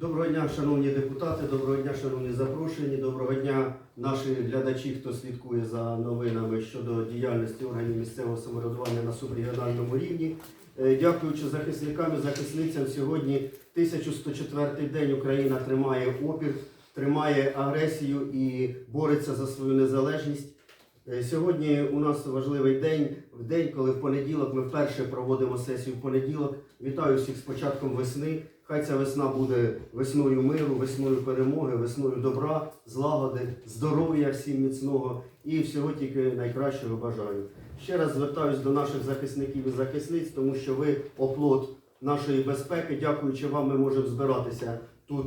Доброго дня, шановні депутати, доброго дня, шановні запрошені, доброго дня, наші глядачі, хто слідкує за новинами щодо діяльності органів місцевого самоврядування на субрегіональному рівні. Е, Дякуючи захисникам і захисницям, сьогодні 1104 день Україна тримає опір, тримає агресію і бореться за свою незалежність. Е, Сьогодні у нас важливий день, в день, коли в понеділок ми вперше проводимо сесію в понеділок. Вітаю всіх з початком весни. Хай ця весна буде весною миру, весною перемоги, весною добра, злагоди, здоров'я всім міцного і всього тільки найкращого бажаю. Ще раз звертаюсь до наших захисників і захисниць, тому що ви оплот нашої безпеки. Дякуючи вам, ми можемо збиратися тут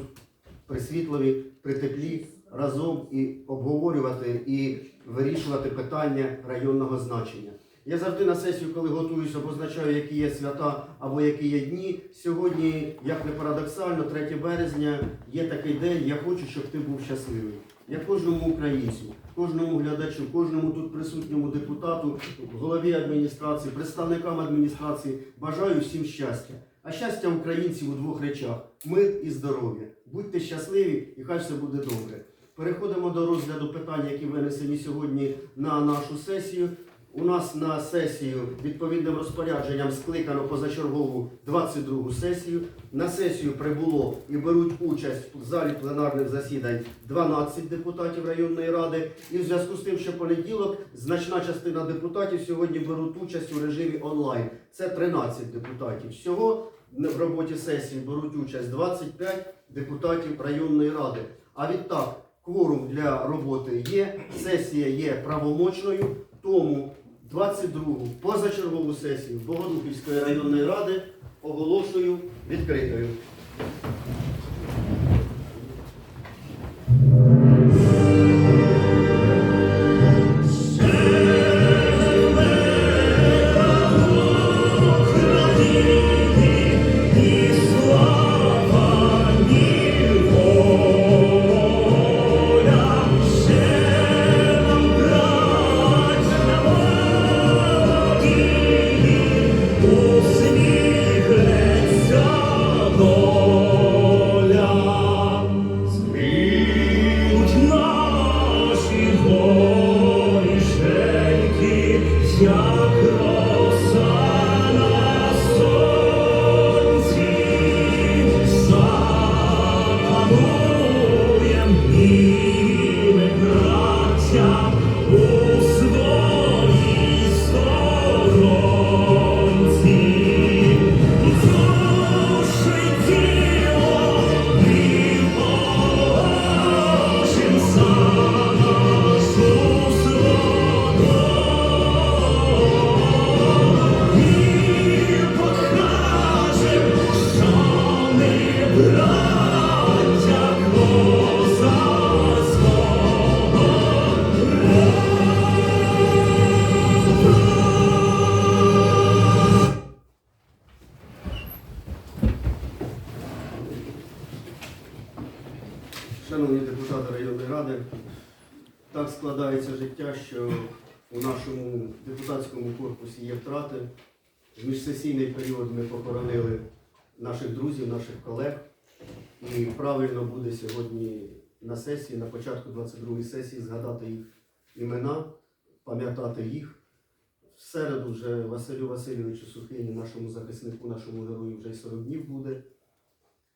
при світлові, при теплі разом і обговорювати і вирішувати питання районного значення. Я завжди на сесію, коли готуюся, обозначаю, які є свята або які є дні. Сьогодні, як не парадоксально, 3 березня є такий день. Я хочу, щоб ти був щасливий. Я кожному українцю, кожному глядачу, кожному тут присутньому депутату, голові адміністрації, представникам адміністрації бажаю всім щастя. А щастя українців у двох речах: мир і здоров'я. Будьте щасливі і хай все буде добре. Переходимо до розгляду питань, які винесені сьогодні на нашу сесію. У нас на сесію відповідним розпорядженням скликано позачергову 22 сесію. На сесію прибуло і беруть участь в залі пленарних засідань 12 депутатів районної ради. І в зв'язку з тим, що понеділок значна частина депутатів сьогодні беруть участь у режимі онлайн. Це 13 депутатів. Всього в роботі сесії беруть участь 25 депутатів районної ради. А відтак, кворум для роботи є, сесія є правомочною, тому 22-гу позачергову сесію Богодухівської районної ради оголошую відкритою. В міжсесійний період ми похоронили наших друзів, наших колег. І правильно буде сьогодні на сесії, на початку 22-ї сесії, згадати їх імена, пам'ятати їх. В середу вже Василю Васильовичу Сухині, нашому захиснику, нашому герою, вже й 40 днів буде.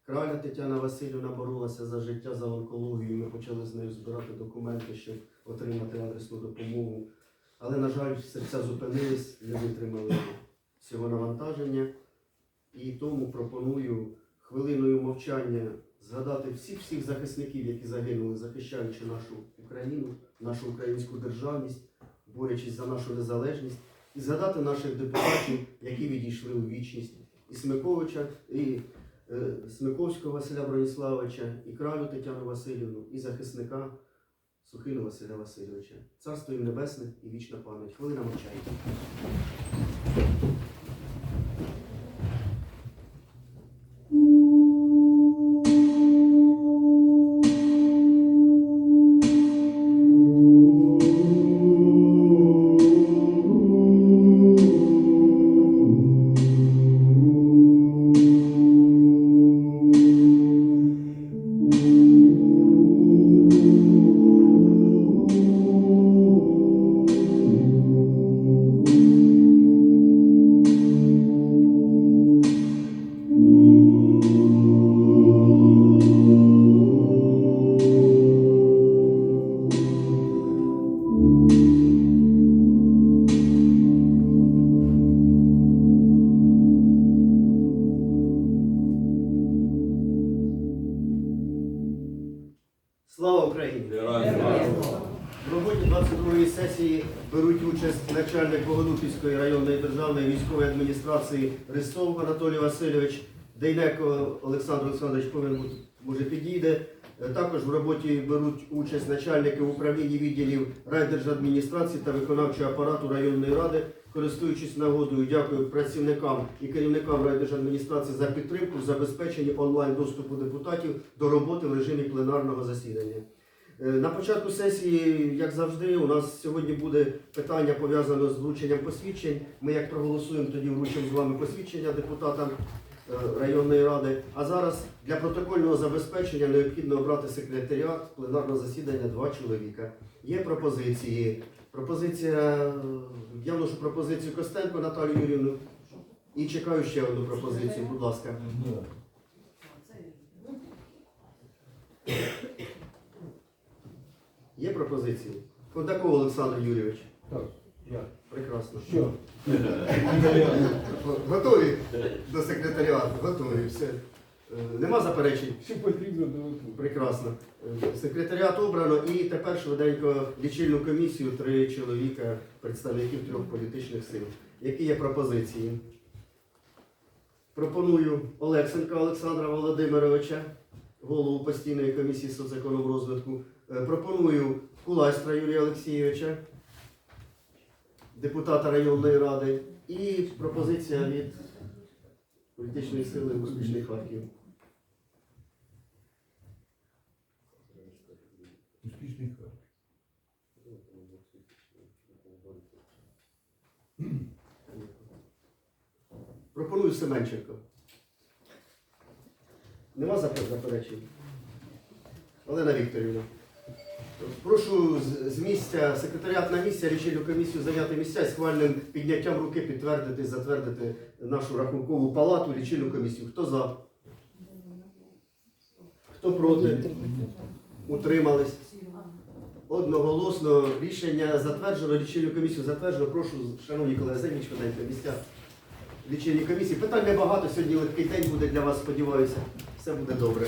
Краля Тетяна Васильівна боролася за життя, за онкологію. Ми почали з нею збирати документи, щоб отримати адресну допомогу. Але, на жаль, серця зупинились, не витримали цього навантаження. І тому пропоную хвилиною мовчання згадати всіх всіх захисників, які загинули, захищаючи нашу Україну, нашу українську державність, борючись за нашу незалежність, і згадати наших депутатів, які відійшли у вічність, і Смиковича, і е, Смиковського Василя Броніславовича, і кралю Тетяну Васильівну, і захисника Сухину Василя Васильовича. Царство їм небесне і вічна пам'ять. Хвилина мовчання. Військової адміністрації Ристов Анатолій Васильович, Дейнеко Олександр Олександрович повинен може підійде. Е, Також в роботі беруть участь начальники управління відділів райдержадміністрації та виконавчого апарату районної ради. Користуючись нагодою, дякую працівникам і керівникам райдержадміністрації за підтримку в забезпеченні онлайн доступу депутатів до роботи в режимі пленарного засідання. Е, На початку сесії, як завжди, у нас сьогодні буде питання пов'язане з врученням посвідчень. Ми як проголосуємо, тоді вручимо з вами посвідчення депутатам е, районної ради. А зараз для протокольного забезпечення необхідно обрати секретаріат пленарного засідання два чоловіка. Є пропозиції. Пропозиція, е, я вношу пропозицію Костенко Наталію Юрівну і чекаю ще одну пропозицію, будь ласка. Є пропозиції? Кондаков Олександр Юрійович. Так, я. Прекрасно. Що? Готові до секретаріату? Готові. Все. Е, Нема заперечень? Що потрібно до Прекрасно. Е, Секретаріат обрано і тепер швиденько лічильну комісію три чоловіка, представників трьох політичних сил. Які є пропозиції? Пропоную Олексенка Олександра Володимировича, голову постійної комісії соцекономрозвитку. Е, Пропоную Кулайстра Юрія Олексійовича, депутата районної ради. І пропозиція від політичної сили успішний Харків. Успішний хар. Пропоную Семенченко. Нема заперечень? Олена Вікторівна. Прошу з- місця, секретаріат на місці, рішильну комісію зайняти місця і схвальним підняттям руки підтвердити, затвердити нашу рахункову палату, лічильну комісію. Хто за? Хто проти? Утримались? Одноголосно рішення затверджено, лічильну комісію затверджено. Прошу, шановні колеги, займіть швиденько місця лічильній комісії. Питань небагато, сьогодні легкий день буде для вас, сподіваюся. Все буде добре.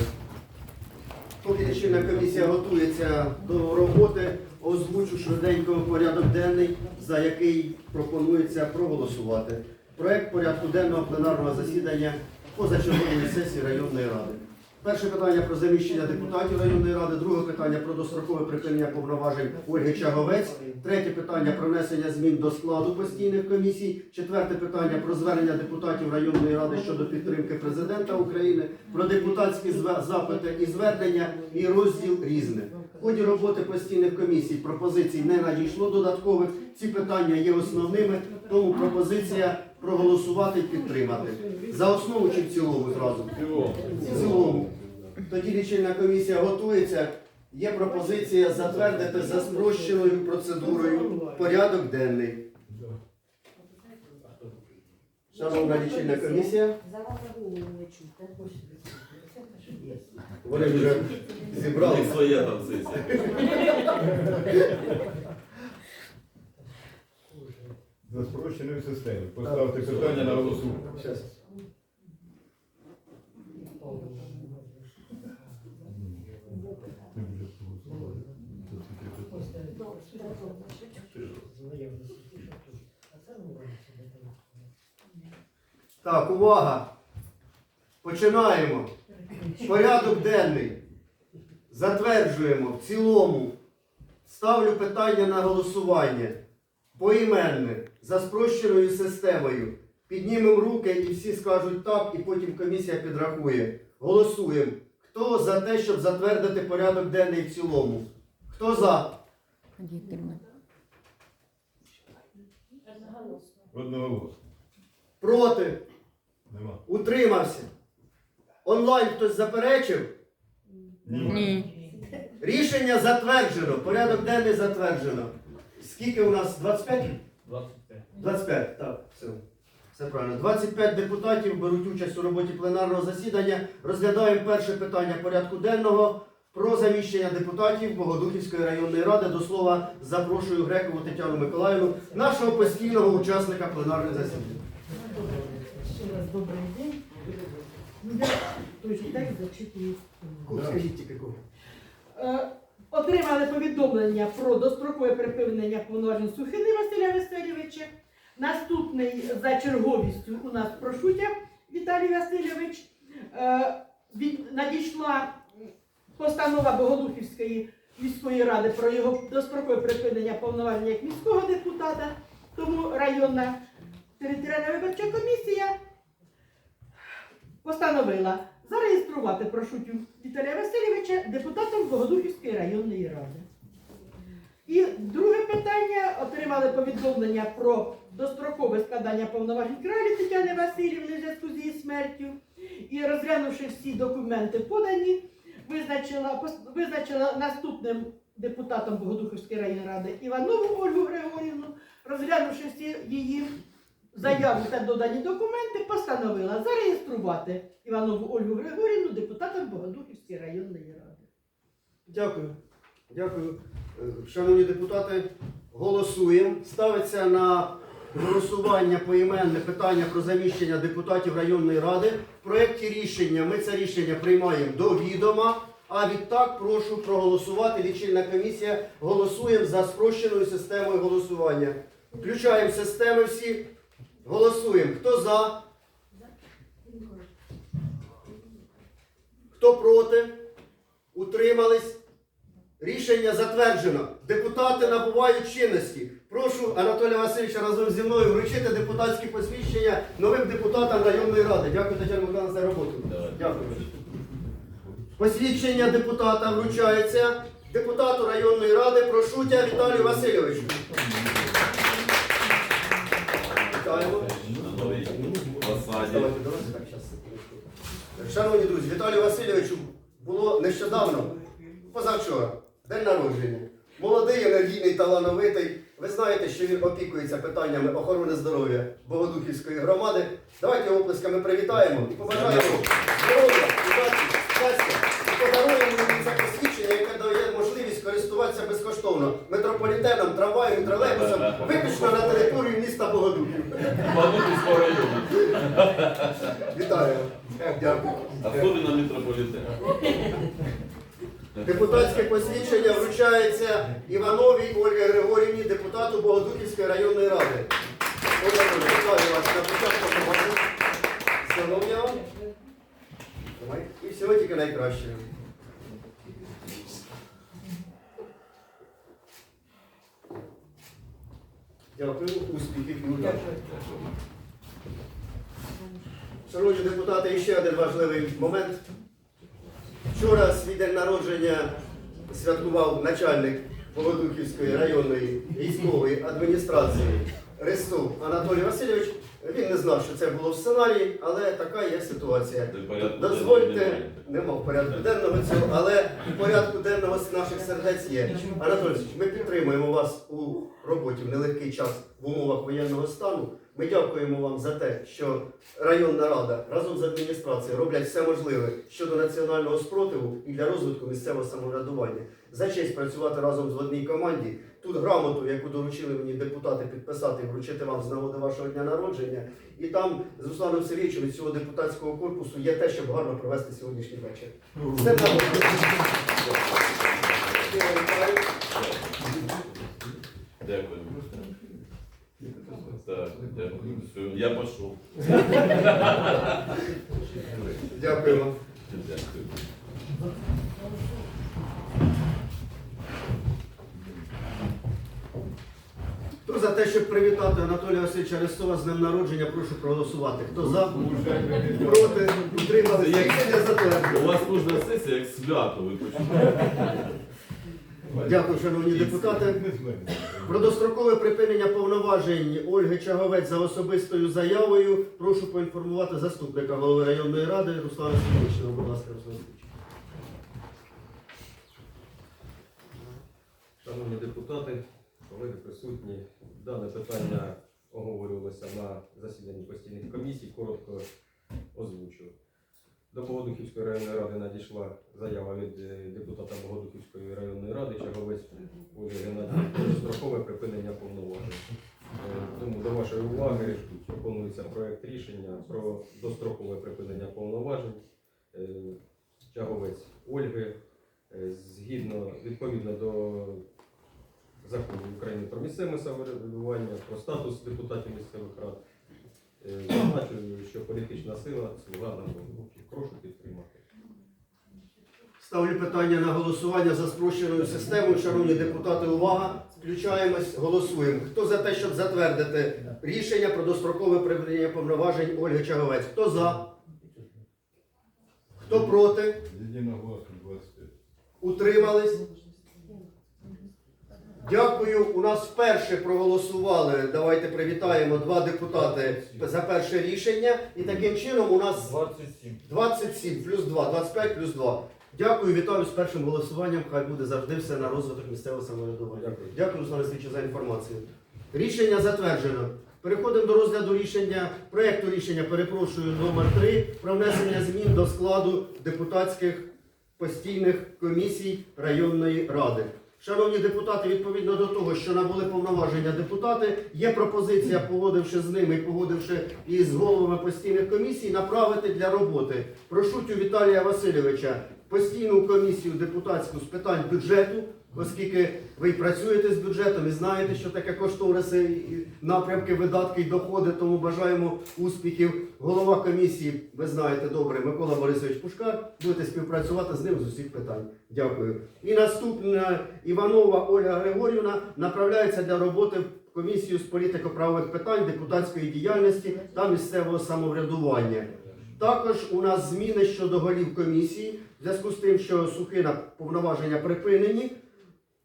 Поки лічильна комісія готується до роботи, озвучу швиденько порядок денний, за який пропонується проголосувати. Проект порядку денного пленарного засідання позачергової сесії районної ради. Перше питання про заміщення депутатів районної ради, друге питання про дострокове припинення повноважень Ольги Чаговець, третє питання про внесення змін до складу постійних комісій, четверте питання про звернення депутатів районної ради щодо підтримки президента України, про депутатські запити і звернення і розділ різне. В ході роботи постійних комісій пропозицій не надійшло додаткових. Ці питання є основними, тому пропозиція проголосувати і підтримати. За основу чи в цілому зразу? В цілому. Тоді лічильна комісія готується. Є пропозиція затвердити за спрощеною процедурою порядок денний. Шановна лічильна комісія, За вас не чути. вони вже зібрали. Не своя там сесія. За спрощеною системою. Поставте питання на голосу. Так, увага! Починаємо. Порядок денний. Затверджуємо в цілому. Ставлю питання на голосування. Поіменне, за спрощеною системою. Піднімемо руки і всі скажуть так, і потім комісія підрахує. Голосуємо. Хто за те, щоб затвердити порядок денний в цілому? Хто за? Одноголосно. Проти? Нема. Утримався? Онлайн хтось заперечив? Ні. Рішення затверджено. Порядок денний затверджено. Скільки у нас? 25? 25, так, все. Все правильно. 25 депутатів беруть участь у роботі пленарного засідання. Розглядаємо перше питання порядку денного про заміщення депутатів Богодухівської районної ради. До слова запрошую Грекову Тетяну Миколаївну, нашого постійного учасника пленарних засідань. Ще раз добрий день. Ну, я той же текст зачитую. Скажіть тільки кого. Отримали повідомлення про дострокове припинення повноважень Сухини Василя Васильовича. Наступний за черговістю у нас Прошутя Віталій Васильович. Е, надійшла постанова Богодухівської міської ради про його дострокове припинення повноважень як міського депутата. Тому районна територіальна виборча комісія постановила зареєструвати Прошутю Віталія Васильовича депутатом Богодухівської районної ради. І друге питання отримали повідомлення про дострокове складання повноважень кралі Тетяни Васильівни в зв'язку з її смертю. І розглянувши всі документи подані, визначила, визначила наступним депутатом Богодухівської районної ради Іванову Ольгу Григорівну, розглянувши всі її заяву та додані документи, постановила зареєструвати Іванову Ольгу Григорівну депутатом Богодухівської районної ради. Дякую. Дякую. Е, Шановні депутати, голосуємо. Ставиться на голосування поіменне питання про заміщення депутатів районної ради. В проєкті рішення ми це рішення приймаємо до відома. А відтак прошу проголосувати. Лічильна комісія. Голосуємо за спрощеною системою голосування. Включаємо системи всі. Голосуємо. Хто за? Хто проти? Утримались? Рішення затверджено. Депутати набувають чинності. Прошу Анатолія Васильовича разом зі мною вручити депутатські посвідчення новим депутатам районної ради. Дякую, Тетяна Миколаївна, за роботу. Дякую. Посвідчення депутата вручається депутату районної ради Прошутя Віталію Васильовичу. Давайте, давайте так, щас. Шановні друзі, Віталію Васильовичу було нещодавно, позавчора, день народження. Молодий, енергійний, талановитий. Ви знаєте, що він опікується питаннями охорони здоров'я Богодухівської громади. Давайте його оплесками привітаємо і побажаємо здоров'я, удачі, щастя. І подаруємо йому це посвідчення, яке дає можливість користуватися безкоштовно метрополітеном, трамваєм тролейбусом виключно на території міста Богодухів. Бабутівського району. Вітаю. Дякую. Особливо метрополітен. Депутатське посвідчення вручається Івановій Ольгі Григорівні, депутату Богодухівської районної ради. Ольга Григорівна, вітаю вас на початку роботи. Здоров'я вам. І всього тільки найкращого. Дякую, успіхів і удачі. Шановні депутати, і ще один важливий момент. Вчора свій день народження святкував начальник Богодухівської районної військової адміністрації Рестов Анатолій Васильович. Він не знав, що це було в сценарії, але така є ситуація. Дозвольте, нема в порядку денного цього, але в порядку денного наших сердець є. Анатолій ми підтримуємо вас у роботі в нелегкий час в умовах воєнного стану. Ми дякуємо вам за те, що районна рада разом з адміністрацією роблять все можливе щодо національного спротиву і для розвитку місцевого самоврядування. За честь працювати разом з одній команді. Тут грамоту, яку доручили мені депутати підписати вручити вам з нагоди вашого дня народження. І там з Русланом Сергійовичем від цього депутатського корпусу є те, щоб гарно провести сьогоднішній вечір. Народження! Дякую. Так, дякую. Все, я пішов. Дякую вам. Дякую. Хто за те, щоб привітати Анатолія Васильовича Арестова з днем народження, прошу проголосувати. Хто за? Проти? Утримали? Рішення У вас кожна сесія як свято, ви? Дякую, шановні депутати. Про дострокове припинення повноважень Ольги Чаговець за особистою заявою прошу поінформувати заступника голови районної ради Руслана Сергійовича. Будь ласка, Руслан Сергійович. Шановні депутати, колеги присутні, дане питання оговорювалося на засіданні постійних комісій, коротко озвучу. До Богодухівської районної ради надійшла заява від е, депутата Богодухівської районної ради Черговець Олі Геннадій про дострокове припинення повноважень. Е, Тому до вашої уваги пропонується проект рішення про дострокове припинення повноважень. Е, Чаговець Ольги Згідно відповідно місцеве самоврядування, про статус депутатів місцевих рад. Е, Зазначую, що політична сила слуга народу. Прошу підтримати. Ставлю питання на голосування за спрощеною системою. Шановні депутати, увага! Включаємось, голосуємо. Хто за те, щоб затвердити рішення про дострокове припинення повноважень Ольги Чаговець? Хто за? Хто проти? Єдиногласно 25. Утримались? Дякую. У нас вперше проголосували. Давайте привітаємо два депутати за перше рішення. І таким чином у нас 27. 27 плюс 2, 25 плюс 2. Дякую, вітаю з першим голосуванням. Хай буде завжди все на розвиток місцевого самоврядування. Дякую. Дякую, Руслан Олексійович, за інформацію. Рішення затверджено. Переходимо до розгляду рішення, проєкту рішення, перепрошую, номер 3 про внесення змін до складу депутатських постійних комісій районної ради. Шановні депутати, відповідно до того, що набули повноваження депутати, є пропозиція, погодивши з ними і погодивши із головами постійних комісій, направити для роботи. Прошутю Віталія Васильовича постійну комісію депутатську з питань бюджету, оскільки ви працюєте з бюджетом і знаєте, що таке кошториси, і напрямки, видатки і доходи, тому бажаємо успіхів. Голова комісії, ви знаєте добре, Микола Борисович Пушкар, будете співпрацювати з ним з усіх питань. Дякую. І наступна Іванова Ольга Григорівна направляється для роботи в комісію з політико-правових питань, депутатської діяльності та місцевого самоврядування. Також у нас зміни щодо голів комісії, в зв'язку з тим, що Сухина повноваження припинені.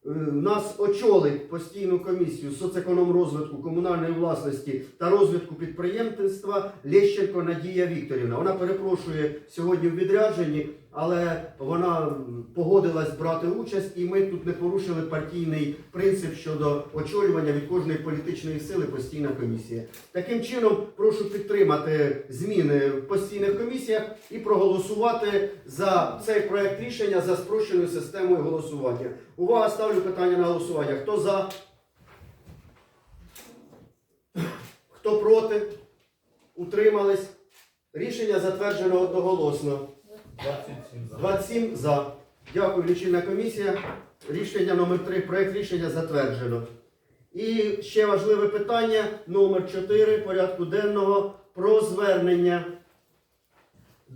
Е, Нас очолить постійну комісію соцекономрозвитку, комунальної власності та розвитку підприємництва Лещенко Надія Вікторівна. Вона перепрошує сьогодні в відрядженні, але вона погодилась брати участь, і ми тут не порушили партійний принцип щодо очолювання від кожної політичної сили постійна комісія. Таким чином, прошу підтримати зміни в постійних комісіях і проголосувати за цей проект рішення за спрощеною системою голосування. Увага, ставлю питання на голосування. Хто за? Хто проти? Утримались? Рішення затверджено одноголосно. 27 за. 27 за. Дякую, лічильна комісія. Рішення номер 3 проект рішення затверджено. І ще важливе питання номер 4 порядку денного про звернення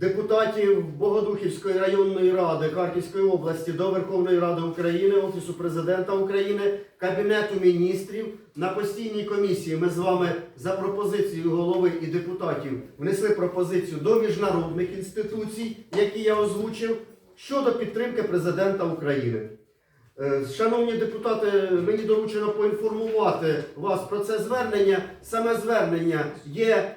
депутатів Богодухівської районної ради Харківської області до Верховної Ради України, Офісу президента України, Кабінету міністрів на постійній комісії. Ми з вами за пропозицією голови і депутатів внесли пропозицію до міжнародних інституцій, які я озвучив, щодо підтримки президента України. Е, Шановні депутати, мені доручено поінформувати вас про це звернення. Саме звернення є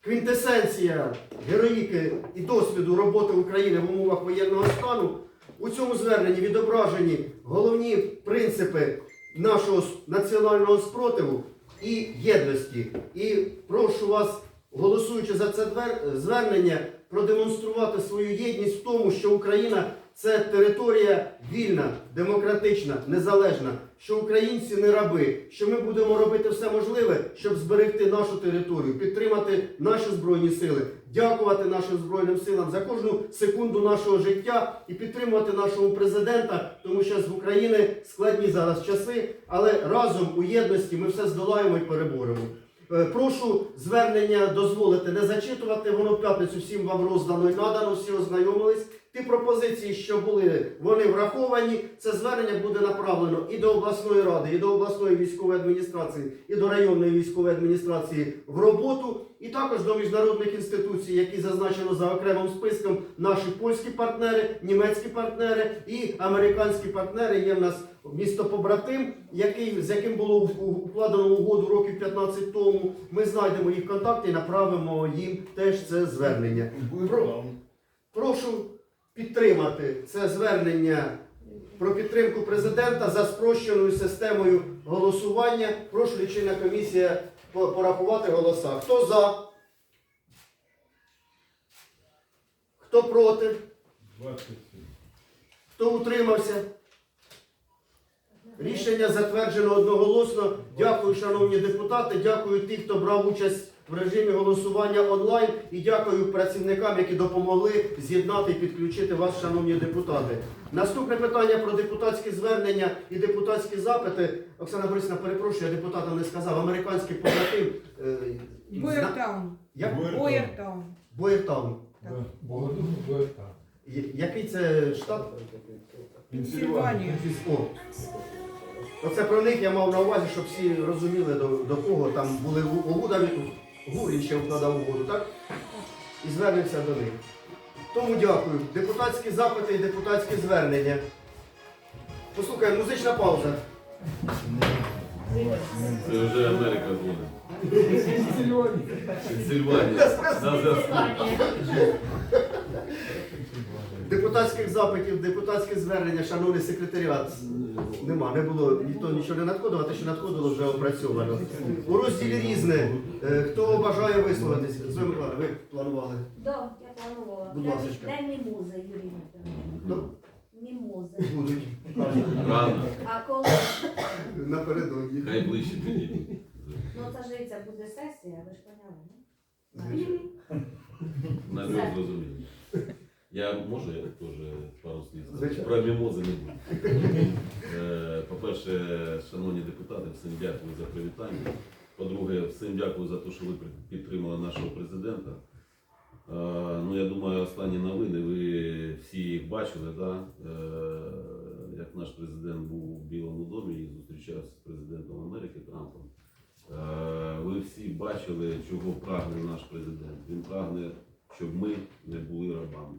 квінтесенція героїки і досвіду роботи України в умовах воєнного стану. У цьому зверненні відображені головні принципи нашого національного спротиву і єдності. І прошу вас, голосуючи за це звернення, продемонструвати свою єдність в тому, що Україна це територія вільна, демократична, незалежна, що українці не раби, що ми будемо робити все можливе, щоб зберегти нашу територію, підтримати наші збройні сили, дякувати нашим збройним силам за кожну секунду нашого життя і підтримувати нашого президента, тому що з України складні зараз часи, але разом у єдності ми все здолаємо і переборемо. Е, Прошу звернення дозволити не зачитувати. Воно в п'ятницю всім вам роздано і надано, всі ознайомились. Ті пропозиції, що були, вони враховані. Це звернення буде направлено і до обласної ради, і до обласної військової адміністрації, і до районної військової адміністрації в роботу, і також до міжнародних інституцій, які зазначено за окремим списком наші польські партнери, німецькі партнери і американські партнери. Є в нас місто побратим, який з яким було укладено угоду років 15 тому. Ми знайдемо їх контакти і направимо їм теж це звернення. Про- Прошу підтримати це звернення про підтримку президента за спрощеною системою голосування. Прошу лічильна комісія порахувати голоса. Хто за? Хто проти? 27. Хто утримався? Рішення затверджено одноголосно. Дякую, шановні депутати. Дякую тим, хто брав участь в режимі голосування онлайн. І дякую працівникам, які допомогли з'єднати і підключити вас, шановні депутати. Наступне питання про депутатські звернення і депутатські запити. Оксана Борисівна, перепрошую, я депутата не сказав. Американський побратим. е, Боєртаун. Як? Боєртаун. Боєртаун. Я- Який це штат? Пенсильванія. О. Оце про них я мав на увазі, щоб всі розуміли, до, до кого там були у- угода, Гурін ще вкладав угоду, так? І звернемося до них. Тому дякую. Депутатські запити і депутатські звернення. Послухай, музична пауза. Це вже Америка буде. Пенсильванія. На зв'язку. Депутатських запитів, депутатське звернення, шановний секретаріат. Нема, не було, ніхто нічого не надходив, а те, що надходило, вже опрацьовано. У розділі різне. Е, Хто бажає висловитись? Зоя Миколаївна, ви планували? Да, я планувала. Будь ласочка. Дай мімози, Юрій Вікторович. Ну, будуть. Рано. А коли, Напередодні. Хай ближче підійдуть. ну це ж це буде сесія, ви ж поняли, не? Намек зрозумів. Я можу я теж пару слів сказати? Про мімози не буду. Е, По-перше, шановні депутати, всім дякую за привітання. По-друге, всім дякую за те, що ви підтримали нашого президента. Е, Ну, я думаю, останні новини ви всі їх бачили, да? Е, як наш президент був у Білому домі і зустрічався з президентом Америки Трампом. Ви всі бачили, чого прагне наш президент. Він прагне, щоб ми не були рабами,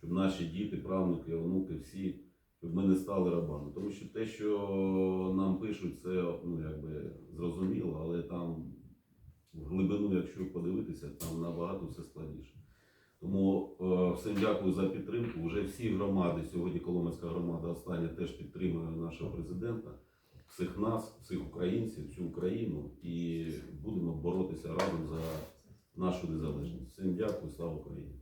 щоб наші діти, правнуки, онуки, всі, щоб ми не стали рабами. Тому що те, що нам пишуть, це ну, якби зрозуміло, але там в глибину, якщо подивитися, там набагато все складніше. Тому е, всім дякую за підтримку. Уже всі громади, сьогодні Коломийська громада остання теж підтримує нашого президента, всіх нас, всіх українців, всю Україну і будемо боротися разом за нашу незалежність. Всім дякую, слава Україні!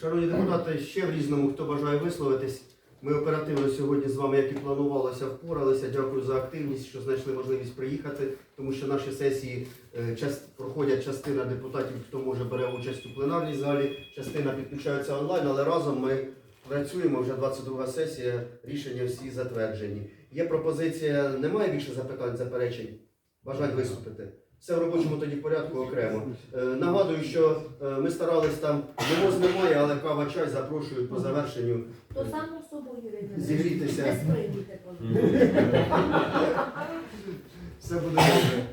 Шановні депутати, ще в різному, хто бажає висловитись. Ми оперативно сьогодні з вами, як і планувалося, впоралися. Дякую за активність, що знайшли можливість приїхати, тому що наші сесії е, проходять частина депутатів, хто може бере участь у пленарній залі, частина підключається онлайн, але разом ми працюємо вже 22 сесія, рішення всі затверджені. Є пропозиція, немає більше запитань, заперечень, бажань виступити. Все в робочому тоді порядку окремо. Е, Нагадую, що е, ми старались там, мороз немає, але кава чай запрошують по завершенню То само собою, Зігрітися. Не пожалуйста. Все буде добре.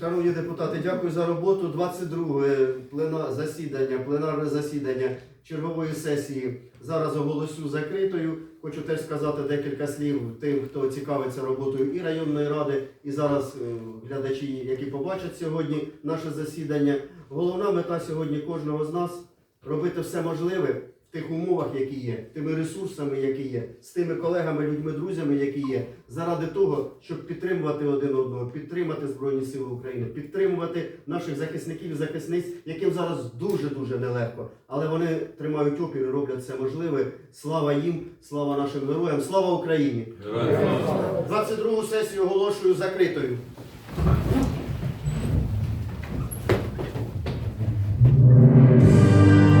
Шановні депутати, дякую за роботу. 22 плена... засідання, пленарне засідання чергової сесії зараз оголосю закритою. Хочу теж сказати декілька слів тим, хто цікавиться роботою і районної ради, і зараз е, глядачі, які побачать сьогодні наше засідання. Головна мета сьогодні кожного з нас робити все можливе тих умовах, які є, тими ресурсами, які є, з тими колегами, людьми, друзями, які є, заради того, щоб підтримувати один одного, підтримати Збройні Сили України, підтримувати наших захисників і захисниць, яким зараз дуже дуже нелегко. Але вони тримають опір і роблять все можливе. Слава їм, слава нашим героям, слава Україні! Героям слава! 22 сесію оголошую закритою.